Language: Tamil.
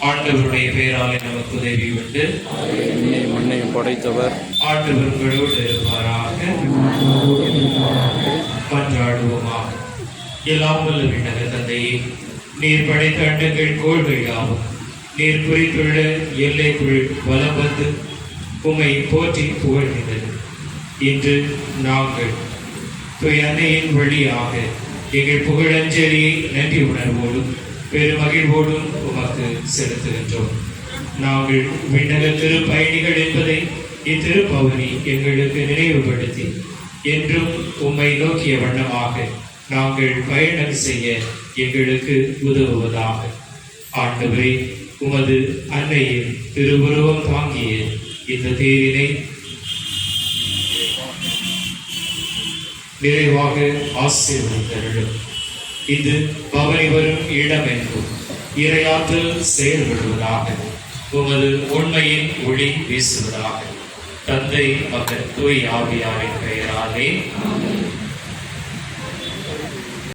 ஆண்டவருடைய பேராலே நமக்கு உதவி உண்டு. மண்ணையும் படைத்தவர். ஆண்டவர்களோடு இருப்பாராக மன்றாடுவோமா எல்லாம் வல்ல விண்ணக தந்தையே நீர் படைத்த அண்டங்கள் கோள்கள் யாவும். நீர் குறித்துள்ள எல்லைக்குள் வலம் வந்து உமை போற்றி புகழ்கின்றது இன்று நாங்கள் துய் அன்னையின் வழியாக எங்கள் புகழஞ்சலியை நன்றி உணர்வோடும் பெருமகிழ்வோடும் உமக்கு செலுத்துகின்றோம். நாங்கள் விண்ணக திருப்பயணிகள் என்பதை இத்திருப்பவனி எங்களுக்கு நினைவுபடுத்தி என்றும் உம்மை நோக்கிய வண்ணமாக நாங்கள் பயணம் செய்ய எங்களுக்கு உதவுவதாக. ஆண்டவரே உமது அன்னையின் திருவுருவம் தாங்கிய இந்த தேரினை நிறைவாக ஆசீர்வதித்தருளும். இது பவனி வரும் இடம் என்றும் இரையாற்றல் செயல்படுவதாக உமது உண்மையின் ஒளி வீசுவதாக. தந்தை மகன் தூய் ஆவியாரின் பெயராலே.